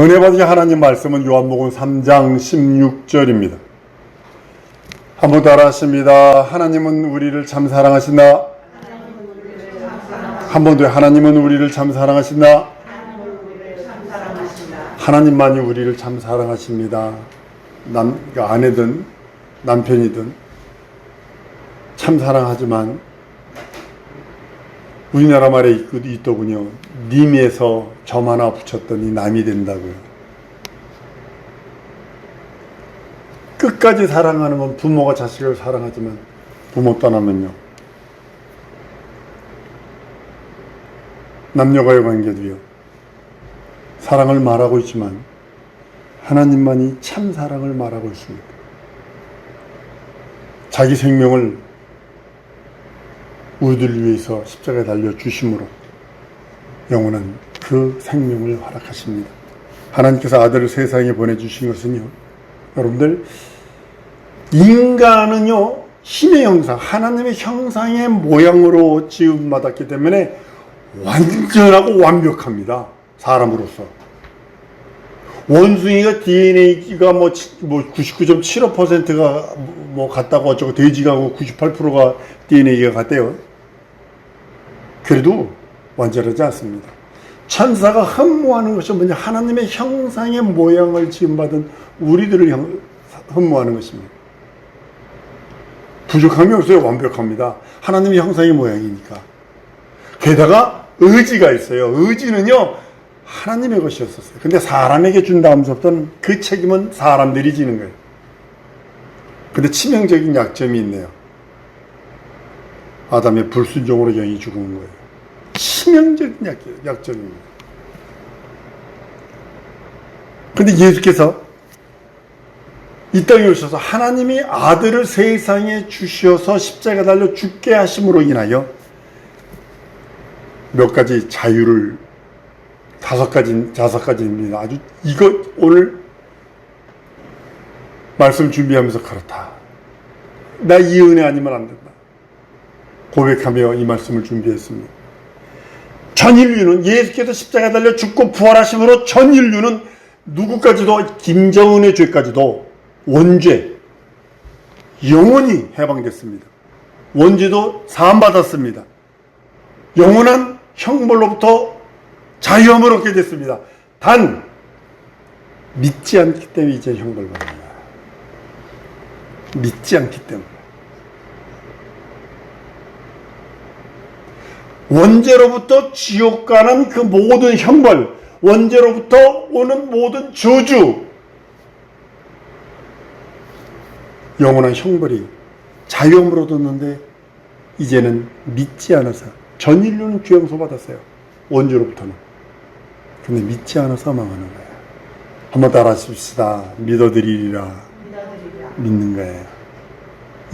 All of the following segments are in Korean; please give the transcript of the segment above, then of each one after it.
은혜 받으신 하나님 말씀은 요한복음 3장 16절입니다. 한번 따라 하십니다. 하나님은 우리를 참 사랑하신다. 한 번 더 하나님은 우리를 참 사랑하신다. 하나님만이 우리를 참 사랑하십니다. 남, 그러니까 아내든 남편이든 참 사랑하지만 우리나라 말에 있- 있더군요. 님에서 점 하나 붙였더니 남이 된다고요. 끝까지 사랑하는 건 부모가 자식을 사랑하지만 부모 떠나면요. 남녀가의 관계도요. 사랑을 말하고 있지만 하나님만이 참 사랑을 말하고 있습니다. 자기 생명을 우리들 위해서 십자가에 달려 주심으로 영원한 그 생명을 허락하십니다. 하나님께서 아들을 세상에 보내주신 것은요, 여러분들, 인간은요, 신의 형상, 하나님의 형상의 모양으로 지음받았기 때문에 완전하고 완벽합니다. 사람으로서. 원숭이가 DNA가 뭐, 치- 뭐 99.75%가 뭐 같다고 어쩌고 돼지가 98%가 DNA가 같대요. 그래도 완전하지 않습니다. 천사가 흠모하는 것이 뭐냐? 하나님의 형상의 모양을 지음받은 우리들을 형- 흠모하는 것입니다. 부족함이 없어요. 완벽합니다. 하나님의 형상의 모양이니까. 게다가 의지가 있어요. 의지는요, 하나님의 것이었었어요. 근데 사람에게 준 다음부터는 그 책임은 사람들이 지는 거예요. 근데 치명적인 약점이 있네요. 아담의 불순종으로 영이 죽은 거예요. 치명적인 약, 약점입니다. 근데 예수께서 이 땅에 오셔서 하나님이 아들을 세상에 주셔서 십자가 달려 죽게 하심으로 인하여 몇 가지 자유를 다섯 가지 다섯 가지입니다. 아주 이거 오늘 말씀 준비하면서 그렇다. 나 이 은혜 아니면 안 된다. 고백하며 이 말씀을 준비했습니다. 전 인류는 예수께서 십자가 달려 죽고 부활하심으로 전 인류는 누구까지도 김정은의 죄까지도 원죄 영원히 해방됐습니다. 원죄도 사함받았습니다. 영원한 형벌로부터 자유함을 얻게 됐습니다. 단 믿지 않기 때문에 이제 형벌받는 거야. 믿지 않기 때문에. 원죄로부터 지옥 가는 그 모든 형벌, 원죄로부터 오는 모든 저주, 영원한 형벌이 자유함으로 얻었는데 이제는 믿지 않아서 전 인류는 죄 용서 받았어요. 원죄로부터는. 근데 믿지 않아서 망하는 거예요. 한번 따라 하십시다. 믿어드리리라. 믿는 거예요.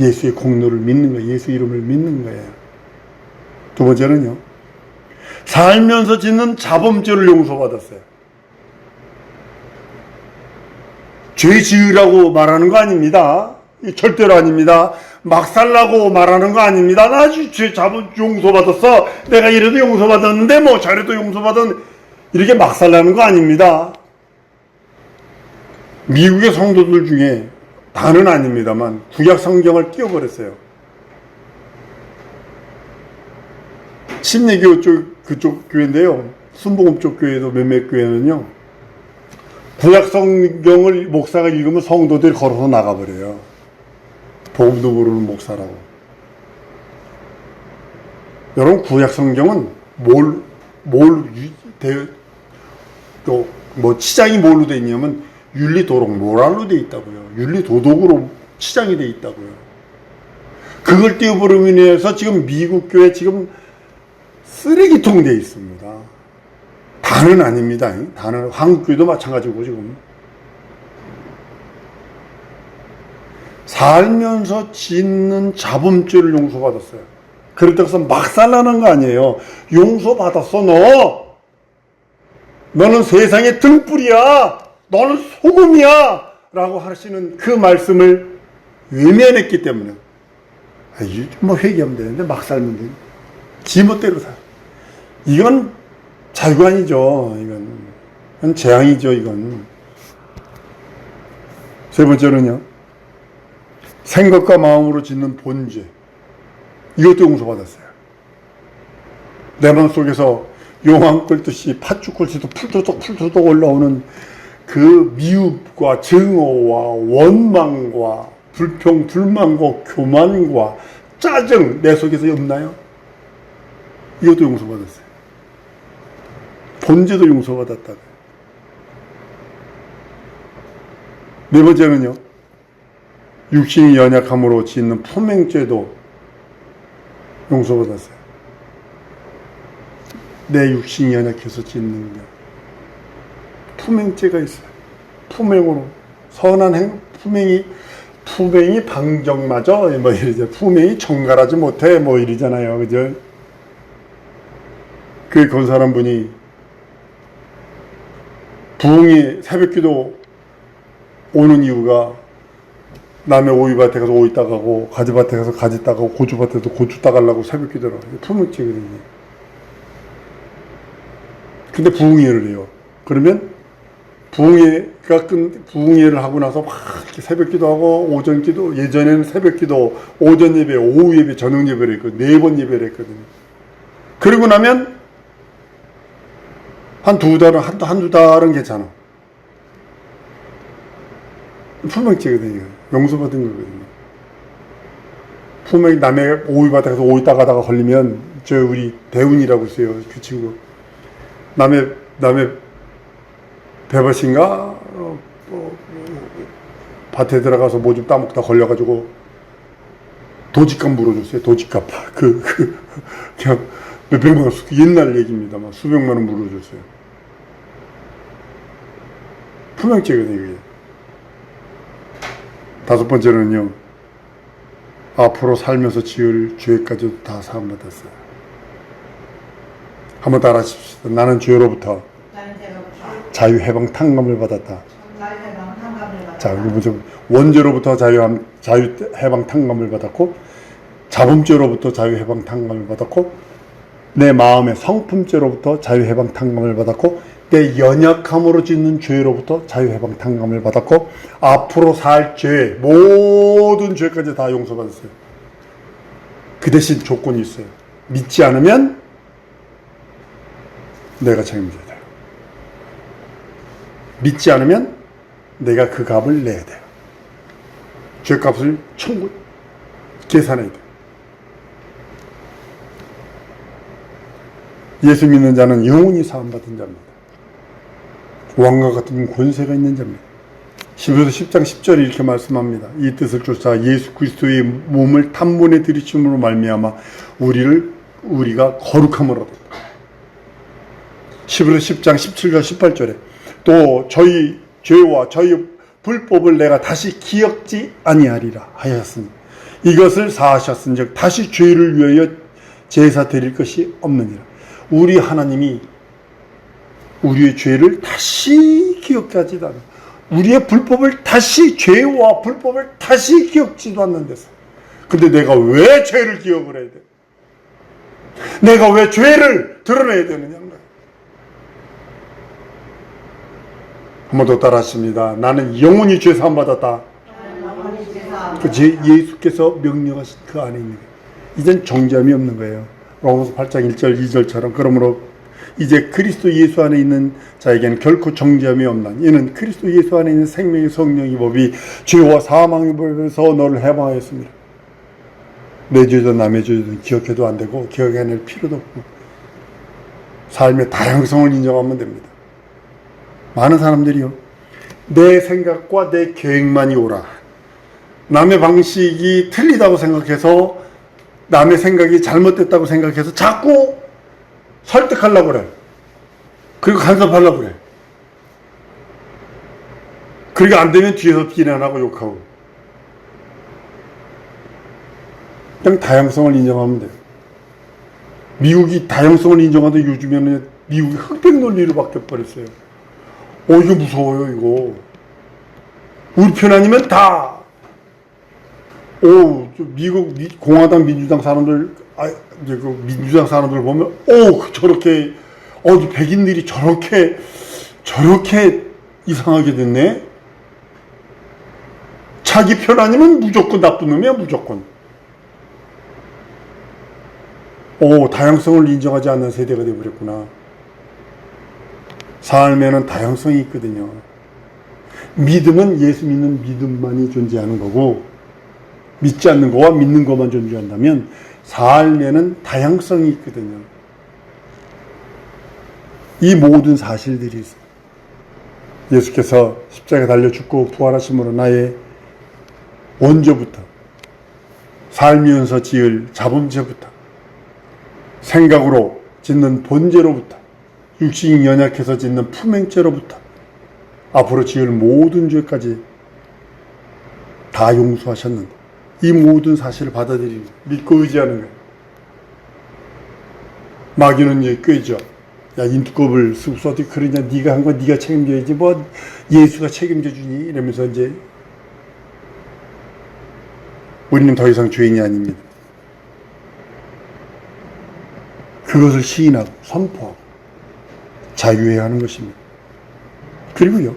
예수의 공로를 믿는 거예요. 예수 이름을 믿는 거예요. 두 번째는요. 살면서 짓는 자범죄를 용서받았어요. 죄 지으라고 말하는 거 아닙니다. 이 절대로 아닙니다. 막 살라고 말하는 거 아닙니다. 나 죄 자본 용서받았어. 내가 이래도 용서받았는데 뭐 저래도 용서받은 이렇게 막 살라는 거 아닙니다. 미국의 성도들 중에 다는 아닙니다만 구약 성경을 띄워버렸어요. 침례교 쪽 그쪽 교회인데요. 순복음 쪽 교회도 몇몇 교회는요. 구약 성경을 목사가 읽으면 성도들이 걸어서 나가버려요. 복음도 모르는 목사라고. 여러분 구약 성경은 뭘, 뭘, 유- 대, 또, 뭐, 치장이 뭘로 돼 있냐면, 윤리 도덕, 모랄로 돼 있다고요. 윤리 도덕으로 치장이 돼 있다고요. 그걸 띄워버림으로 인해서 지금 미국 교회 지금 쓰레기통 돼 있습니다. 다는 아닙니다. 다는 한국 교회도 마찬가지고 지금. 살면서 짓는 자범죄를 용서받았어요. 그렇다고 해서 막 살라는 거 아니에요. 용서받았어, 너. 너는 세상의 등불이야. 너는 소금이야. 라고 하시는 그 말씀을 외면했기 때문에. 아, 이뭐 회개하면 되는데 막 살면 돼. 지멋대로 살. 이건 자유가 아니죠. 이건 이건 재앙이죠, 이건. 세 번째는요. 생각과 마음으로 짓는 본죄. 이것도 용서받았어요. 내 마음 속에서 용암 끓듯이 팥죽 끓듯이 풀토독 풀토독 올라오는 그 미움과 증오와 원망과 불평, 불만과 교만과 짜증 내 속에서 없나요? 이것도 용서받았어요. 본죄도 용서받았다. 네 번째는요. 육신이 연약함으로 짓는 품행죄도 용서받았어요. 내 육신이 연약해서 짓는 게 품행죄가 있어요. 품행으로 선한 행 품행이 품행이 방정마저 뭐 이러죠. 품행이 정갈하지 못해 뭐 이러잖아요. 그죠? 그 건사람 분이 부흥이 새벽기도 오는 이유가 남의 오이밭에 가서 오이 따가고 가지밭에 가서 가지 따가고 고추밭에서 고추 따가려고 새벽기도를 품목지거든요. 근데 부흥회를 해요. 그러면 부흥회가 끝 부흥회를 하고 나서 막 이렇게 새벽기도 하고 오전기도 예전에는 새벽기도 오전 예배, 오후 예배, 저녁 예배를 했고 네번 예배를 했거든요. 그러고 나면 한 두 달은 한, 한두 달은 괜찮아. 품목죄거든요. 용서받은 거거든요. 품목이 남의 오이밭에 가서 오이 따가다가 걸리면 저 우리 대운이라고 있어요. 그 친구. 남의 남의 배밭인가 어, 어, 밭에 들어가서 뭐 좀 따먹다 걸려가지고 도지값 물어줬어요. 도지값 그, 그 그냥 몇백만 원 수- 옛날 얘기입니다만 수백만 원 물어줬어요. 품행죄거든요. 이게. 다섯 번째는요. 앞으로 살면서 지을 죄까지도 다 사함받았어요. 한번 따라하십시오. 나는 죄로부터 자유해방 탕감을 받았다. 자, 이거 먼저 원죄로부터 자유 자유해방 탕감을 받았고 자범죄로부터 자유해방 탕감을 받았고 내 마음의 성품죄로부터 자유해방 탕감을 받았고 내 연약함으로 짓는 죄로부터 자유해방 탕감을 받았고 앞으로 살 죄 모든 죄까지 다 용서받았어요. 그 대신 조건이 있어요. 믿지 않으면 내가 책임져야 돼요. 믿지 않으면 내가 그 값을 내야 돼요. 죄값을 청구 계산해야 돼요. 예수 믿는 자는 영원히 사함받은 자입니다. 왕과 같은 권세가 있는 자입니다. 히브리서 10장 10절에 이렇게 말씀합니다. 이 뜻을 쫓아 예수 그리스도의 몸을 탄본에 들이침으로 말미암아 우리를 우리가 거룩함을 얻었다. 히브리서 10장 17절 18절에 또 저희 죄와 저희 불법을 내가 다시 기억지 아니하리라 하였으니 이것을 사하셨은즉 다시 죄를 위하여 제사 드릴 것이 없느니라. 우리 하나님이 우리의 죄를 다시 기억하지도 않아. 우리의 불법을 다시 죄와 불법을 다시 기억지도 않는 데서. 근데 내가 왜 죄를 기억을 해야 돼? 내가 왜 죄를 드러내야 되느냐는 거야. 한번 더 따라하십니다. 나는 영원히 죄 사함 받았다. 그 제- 예수께서 명령하신 그 안에 있는 거예요. 이젠 정죄함이 없는 거예요. 로마서 8장 1절 2절처럼 그러므로 이제 그리스도 예수 안에 있는 자에게는 결코 정죄함이 없나. 이는 그리스도 예수 안에 있는 생명의 성령의 법이 죄와 사망의 법에서 너를 해방하였습니다. 내 죄든 남의 죄든 기억해도 안 되고 기억해낼 필요도 없고 삶의 다양성을 인정하면 됩니다. 많은 사람들이요. 내 생각과 내 계획만이 옳아. 남의 방식이 틀리다고 생각해서 남의 생각이 잘못됐다고 생각해서 자꾸 설득하려고 그래. 그리고 간섭하려고 그래. 그렇게 안 되면 뒤에서 비난하고 욕하고. 그냥 다양성을 인정하면 돼요. 미국이 다양성을 인정하도 요즘에는 미국이 흑백 논리로 바뀌어버렸어요. 어, 이거 무서워요, 이거. 우리 편 아니면 다 오, 저 미국 미- 공화당 민주당 사람들, 아, 이제 그 민주당 사람들 보면, 오, 그 저렇게, 어, 이 백인들이 저렇게, 저렇게 이상하게 됐네? 자기 편 아니면 무조건 나쁜 놈이야, 무조건. 오, 다양성을 인정하지 않는 세대가 되어버렸구나. 삶에는 다양성이 있거든요. 믿음은 예수 믿는 믿음만이 존재하는 거고, 믿지 않는 거와 믿는 것만 존재한다면, 삶에는 다양성이 있거든요. 이 모든 사실들이. 예수께서 십자가에 달려 죽고 부활하심으로 나의 원조부터 살면서 지을 자범죄부터 생각으로 짓는 본죄로부터 육신이 연약해서 짓는 품행죄로부터 앞으로 지을 모든 죄까지 다 용서하셨는데 이 모든 사실을 받아들이고 믿고 의지하는 거예요. 마귀는 이제 꾀죠. 야 인두껍을 쓰고서 어떻게 그러냐 네가 한 거 네가 책임져야지 뭐 예수가 책임져 주니 이러면서 이제 우리는 더 이상 죄인이 아닙니다. 그것을 시인하고 선포하고 자유해야 하는 것입니다. 그리고요,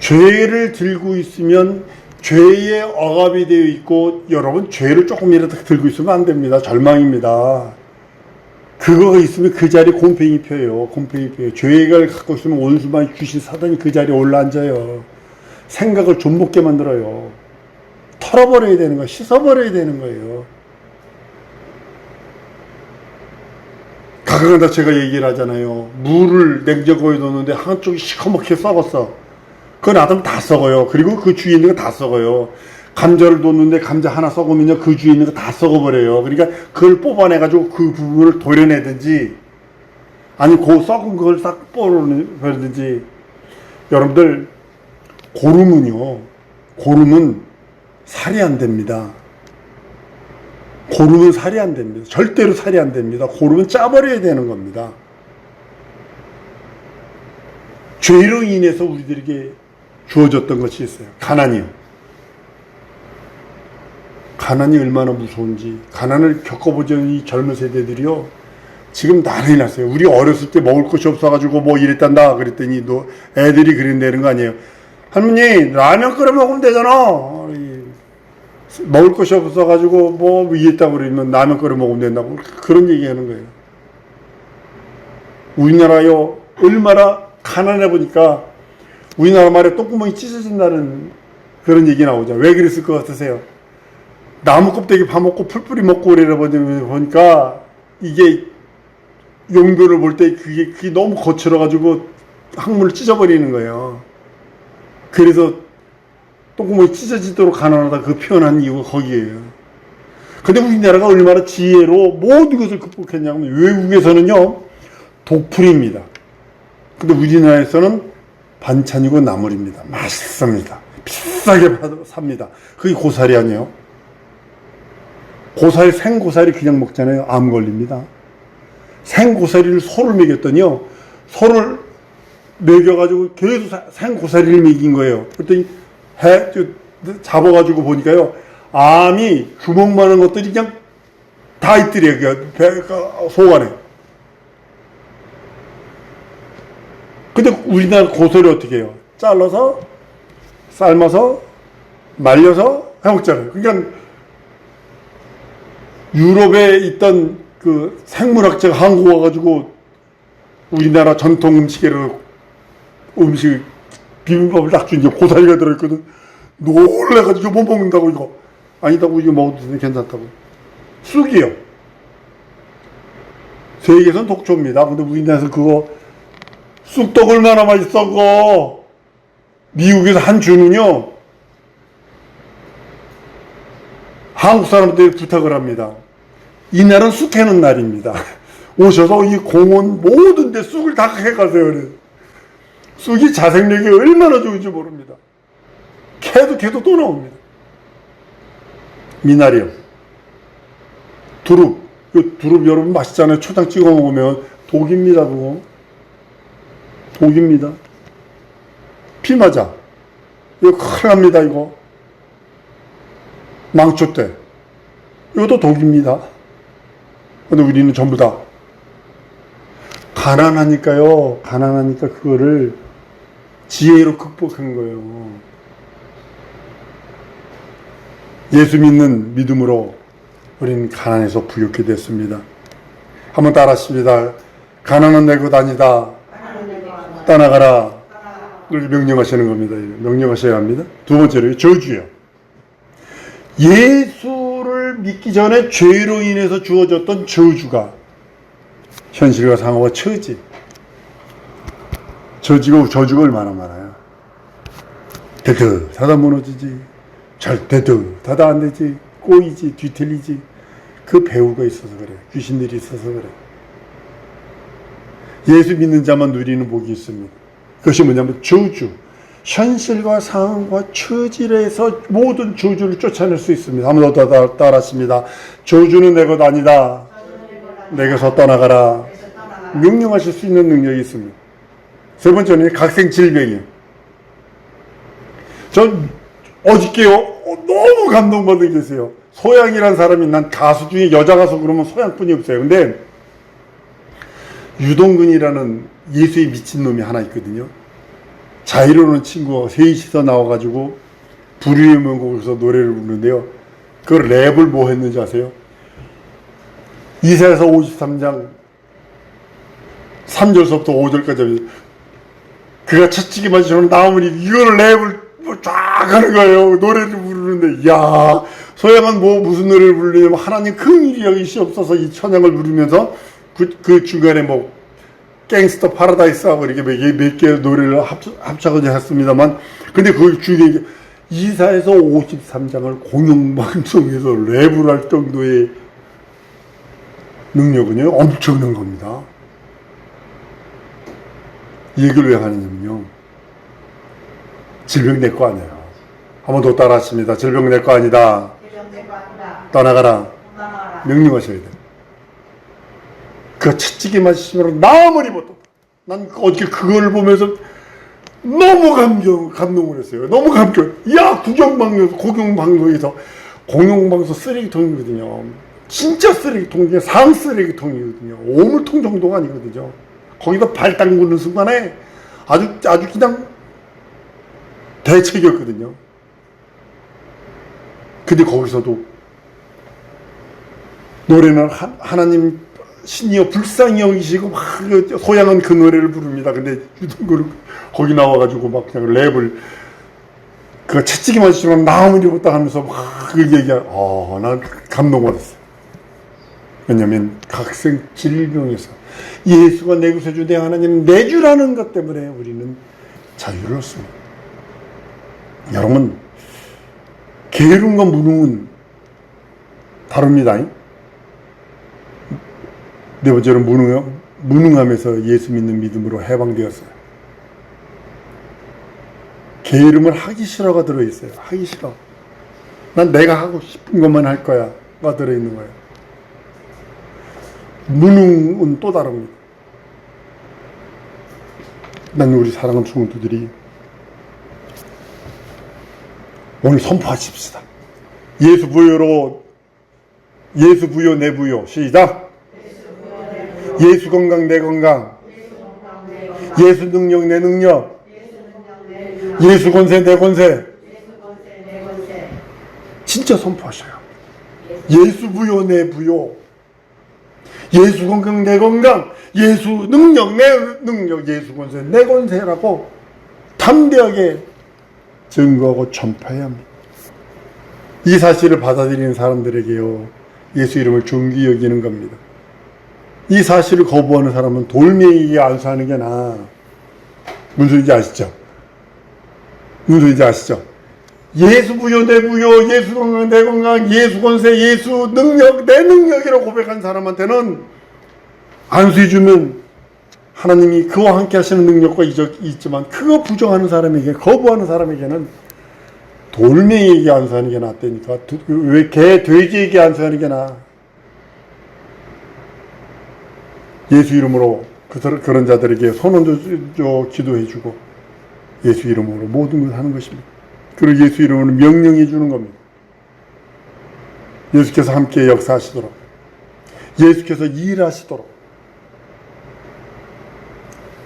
죄를 들고 있으면 죄에 억압이 되어 있고 여러분 죄를 조금이라도 들고 있으면 안 됩니다. 절망입니다. 그거가 있으면 그 자리에 곰팡이 펴요. 곰팡이 펴요. 죄를 갖고 있으면 원수만 주신 사단이 그 자리에 올라앉아요. 생각을 좀먹게 만들어요. 털어버려야 되는 거예요. 씻어버려야 되는 거예요. 가끔가다 제가 얘기를 하잖아요. 물을 냉장고에 넣는데 한쪽이 시커멓게 썩었어. 그거 놔두면 다 썩어요. 그리고 그 주위에 있는 거 다 썩어요. 감자를 놓는데 감자 하나 썩으면요. 그 주위에 있는 거 다 썩어버려요. 그러니까 그걸 뽑아내가지고 그 부분을 도려내든지 아니 그 썩은 걸싹 뽑아내든지 여러분들 고름은요. 고름은 살이 안 됩니다. 고름은 살이 안 됩니다. 절대로 살이 안 됩니다. 고름은 짜버려야 되는 겁니다. 죄로 인해서 우리들에게 주어졌던 것이 있어요. 가난이요. 가난이 얼마나 무서운지, 가난을 겪어보던 이 젊은 세대들이요. 지금 난리 났어요. 우리 어렸을 때 먹을 것이 없어가지고 뭐 이랬단다. 그랬더니 너 애들이 그런다는 거 아니에요. 할머니, 라면 끓여 먹으면 되잖아. 이 먹을 것이 없어가지고 뭐 이랬다고 그러면 라면 끓여 먹으면 된다고. 그런 얘기 하는 거예요. 우리나라요, 얼마나 가난해 보니까 우리나라 말에 똥구멍이 찢어진다는 그런 얘기 나오죠. 왜 그랬을 것 같으세요? 나무 껍데기 파먹고 풀뿌리 먹고 그러다 보니까 이게 용도를 볼 때 그게, 그게 너무 거칠어가지고 항문을 찢어버리는 거예요. 그래서 똥구멍이 찢어지도록 가난하다 그 표현한 이유가 거기에요. 근데 우리나라가 얼마나 지혜로 모든 것을 극복했냐면 외국에서는요 독풀입니다. 근데 우리나라에서는 반찬이고 나물입니다. 맛있습니다. 비싸게 삽니다. 그게 고사리 아니에요? 고사리, 생고사리 그냥 먹잖아요. 암 걸립니다. 생고사리를 소를 먹였더니요. 소를 먹여가지고 계속 사- 생고사리를 먹인 거예요. 그랬더니 해, 저, 잡아가지고 보니까요. 암이 주먹만한 것들이 그냥 다 있더래요. 그 배, 그 속 안에. 근데 우리나라 고소를 어떻게 해요? 잘라서, 삶아서, 말려서 해먹잖아요. 그러니까 유럽에 있던 그 생물학자가 한국 와가지고 우리나라 전통 음식으로 음식 비빔밥을 딱 주니 고사리가 들어있거든. 놀래가지고 못 먹는다고 이거. 아니다고 이거 먹어도 괜찮다고. 쑥이요. 세계에선 독초입니다. 근데 우리나라에서 그거 쑥떡 얼마나 맛있어 그거. 미국에서 한 주는요. 한국 사람들이 부탁을 합니다. 이날은 쑥 해는 날입니다. 오셔서 이 공원 모든 데 쑥을 다 해가세요. 그래. 쑥이 자생력이 얼마나 좋은지 모릅니다. 캐도 캐도 또 나옵니다. 미나리요. 두릅. 이 두릅 여러분 맛있잖아요. 초장 찍어 먹으면 독입니다, 그거. 독입니다. 피 맞아. 이거 큰일 납니다, 이거. 망초 때. 이것도 독입니다. 근데 우리는 전부 다 가난하니까요. 가난하니까 그거를 지혜로 극복한 거예요. 예수 믿는 믿음으로 우리는 가난에서 부유케 됐습니다. 한번 따라 하십니다. 가난은 내것 아니다. 떠나가라. 이렇게 명령하시는 겁니다. 명령하셔야 합니다. 두 번째로 저주요. 예수를 믿기 전에 죄로 인해서 주어졌던 저주가 현실과 상호가 처지. 저주가, 저주가 얼마나 많아요. 대듯하다 무너지지. 절대듯하다 안 되지. 꼬이지, 뒤틀리지. 그 배우가 있어서 그래. 귀신들이 있어서 그래. 예수 믿는 자만 누리는 복이 있습니다. 그것이 뭐냐면 저주. 현실과 상황과 처질에서 모든 저주를 쫓아낼 수 있습니다. 따라- 따라하십니다. 저주는 내 것 아니다. 내게서 떠나가라. 명령하실 수 있는 능력이 있습니다. 세 번째는 각생 질병이에요. 전 어저께요 어, 너무 감동받은 게 있어요. 소양이라는 사람이 난 가수 중에 여자 가수 그러면 소양뿐이 없어요. 근데 유동근이라는 예수에 미친 놈이 하나 있거든요. 자이로는 친구가 셋이서 나와가지고 불의의 명곡에서 노래를 부르는데요. 그 랩을 뭐 했는지 아세요? 이사에서 53장 3절서부터 5절까지 그가 채찍이 맞으시면 나무니 이거를 랩을 뭐쫙 하는 거예요. 노래를 부르는데 야 소양은 뭐 무슨 노래를 부르냐면 하나님 큰 일이 여기시옵소서 이 천양을 부르면서 그, 그 중간에 뭐 갱스터 파라다이스하고 이렇게 몇 개 노래를 합쳐, 합쳐가지고 했습니다만 근데 그 중에 이사에서 53장을 공영방송에서 랩을 할 정도의 능력은요 엄청난 겁니다. 이 얘기를 왜 하느냐면요 질병 내 거 아니에요. 한번 더 따라하십니다. 질병 내 거 아니다. 아니다. 떠나가라. 떠나가라. 명령하셔야 돼. 그 채찍이 맞으시면 나무리 못난 어떻게 그걸 보면서 너무 감정, 감동을 했어요. 너무 감격. 야, 구경방송, 공영방송에서, 공영방송 쓰레기통이거든요. 진짜 쓰레기통 중에 상 쓰레기통이거든요. 오물통 정도가 아니거든요. 거기다 발 담그는 순간에 아주, 아주 그냥 대책이었거든요. 근데 거기서도 노래는 하, 하나님 신이여 불쌍히 여기시고 막 소양은 그 노래를 부릅니다. 근데 유동근 거기 나와가지고 막 그냥 랩을 그 채찍이 맞으시면 나무리 못다 하면서 막 그 얘기야. 아, 난 감동받았어요. 왜냐면 각생 질병에서 예수가 내 구세주 내 하나님 내 주라는 것 때문에 우리는 자유를 얻습니다. 여러분 게으름과 무능은 다릅니다. 네 번째로 무능, 무능함에서 예수 믿는 믿음으로 해방되었어요. 게으름을 하기 싫어가 들어있어요. 하기 싫어. 난 내가 하고 싶은 것만 할 거야. 가 들어있는 거예요. 무능은 또 다릅니다. 난 우리 사랑하는 성도들이 오늘 선포하십시다. 예수 부여로 예수 부여 내 부여 시작. 예수 건강 내 건강. 예수 능력 내 능력. 예수 권세 내 권세. 진짜 선포하셔요. 예수 부여 내 부여. 예수 건강 내 건강. 예수 능력 내 능력. 예수 권세 내 권세라고 담대하게 증거하고 전파해야 합니다. 이 사실을 받아들이는 사람들에게요. 예수 이름을 존귀 여기는 겁니다. 이 사실을 거부하는 사람은 돌멩이에 안수하는 게 나아. 무슨 소리인지 아시죠? 무슨 소리인지 아시죠? 예수 부여 내 부여 예수 건강 내 건강 예수 권세 예수 능력 내 능력이라고 고백한 사람한테는 안수해 주면 하나님이 그와 함께 하시는 능력과 이적 있지만 그거 부정하는 사람에게 거부하는 사람에게는 돌멩이에게 안수하는 게 낫다니까 왜 개 돼지에게 안수하는 게 나아 예수 이름으로 그 그런 자들에게 손을 줘 기도해 주고 예수 이름으로 모든 걸 하는 것입니다. 그리고 예수 이름으로 명령해 주는 겁니다. 예수께서 함께 역사하시도록 예수께서 일하시도록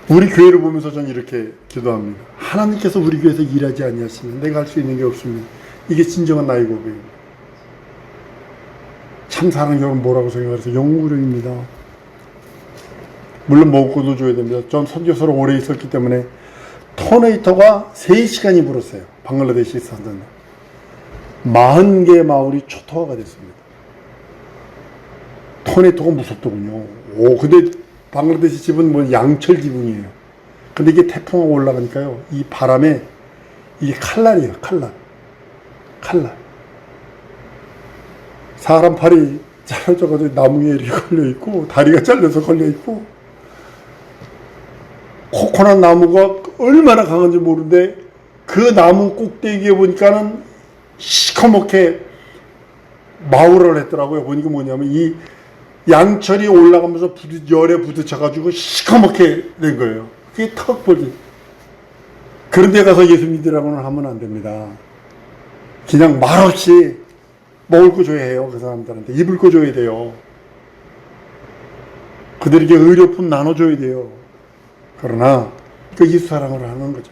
우리 교회를 보면서 저는 이렇게 기도합니다. 하나님께서 우리 교회에서 일하지 아니하시면 내가 할 수 있는 게 없습니다. 이게 진정한 나의 고백입니다. 참 사랑하는 여러분 뭐라고 생각해서 영구령입니다. 물론 먹을 것도 줘야 됩니다. 전 선교사로 오래 있었기 때문에 터네이터가 3시간이 불었어요. 방글라데시 사는 40개 마을이 초토화가 됐습니다. 터네이터가 무섭더군요. 오, 근데 방글라데시 집은 뭐 양철 지붕이에요. 근데 이게 태풍이 올라가니까요. 이 바람에 이게 칼날이에요. 칼날. 칼날. 사람 팔이 잘라져가지고 나무에 이렇게 걸려있고, 다리가 잘려서 걸려있고, 코코넛 나무가 얼마나 강한지 모르는데, 그 나무 꼭대기에 보니까는 시커멓게 마우를 했더라고요. 보니까 뭐냐면, 이 양철이 올라가면서 부딪, 열에 부딪혀가지고 시커멓게 된 거예요. 그게 턱 벌지. 그런 데 가서 예수 믿으라고는 하면 안 됩니다. 그냥 말없이 먹을 거 줘야 해요. 그 사람들한테. 입을 거 줘야 돼요. 그들에게 의료품 나눠줘야 돼요. 그러나 그 예수 사랑을 하는 거죠.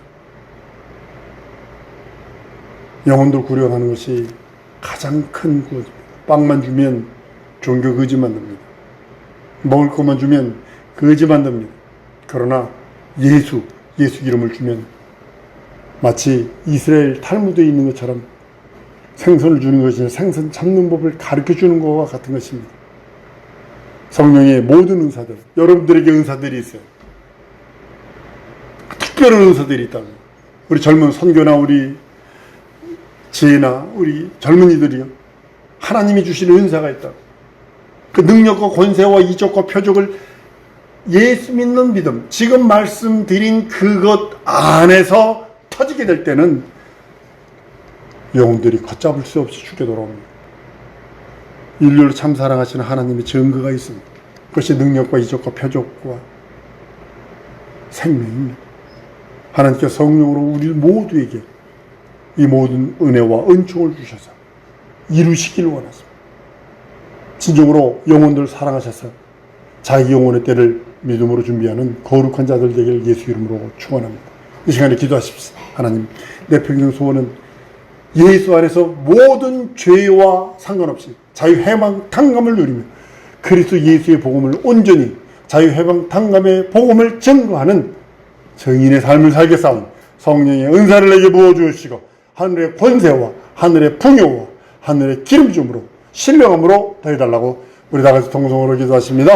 영혼들 구려가는 것이 가장 큰 구원입니다. 빵만 주면 종교 거지 만듭니다. 먹을 것만 주면 거지 만듭니다. 그러나 예수, 예수 이름을 주면 마치 이스라엘 탈무드에 있는 것처럼 생선을 주는 것이 생선 잡는 법을 가르쳐 주는 것과 같은 것입니다. 성령의 모든 은사들, 여러분들에게 은사들이 있어요. 특별한 은사들이 있다고. 우리 젊은 선교나 우리 지혜나 우리 젊은이들이요. 하나님이 주신 은사가 있다고. 그 능력과 권세와 이적과 표적을 예수 믿는 믿음, 지금 말씀드린 그것 안에서 터지게 될 때는 영혼들이 걷잡을 수 없이 죽게 돌아옵니다. 인류를 참 사랑하시는 하나님의 증거가 있습니다. 그것이 능력과 이적과 표적과 생명입니다. 하나님께서 성령으로 우리 모두에게 이 모든 은혜와 은총을 주셔서 이루시길 원하십니다. 진정으로 영혼들 사랑하셔서 자기 영혼의 때를 믿음으로 준비하는 거룩한 자들 되기를 예수 이름으로 축원합니다. 이 시간에 기도하십시오. 하나님, 내 평생 소원은 예수 안에서 모든 죄와 상관없이 자유해방 탕감을 누리며 그리스도 예수의 복음을 온전히 자유해방 탕감의 복음을 증거하는 정인의 삶을 살겠사온 성령의 은사를 내게 부어주시고 하늘의 권세와 하늘의 풍요와 하늘의 기름줌으로 신령함으로 더해달라고 우리 다 같이 통성으로 기도하십니다.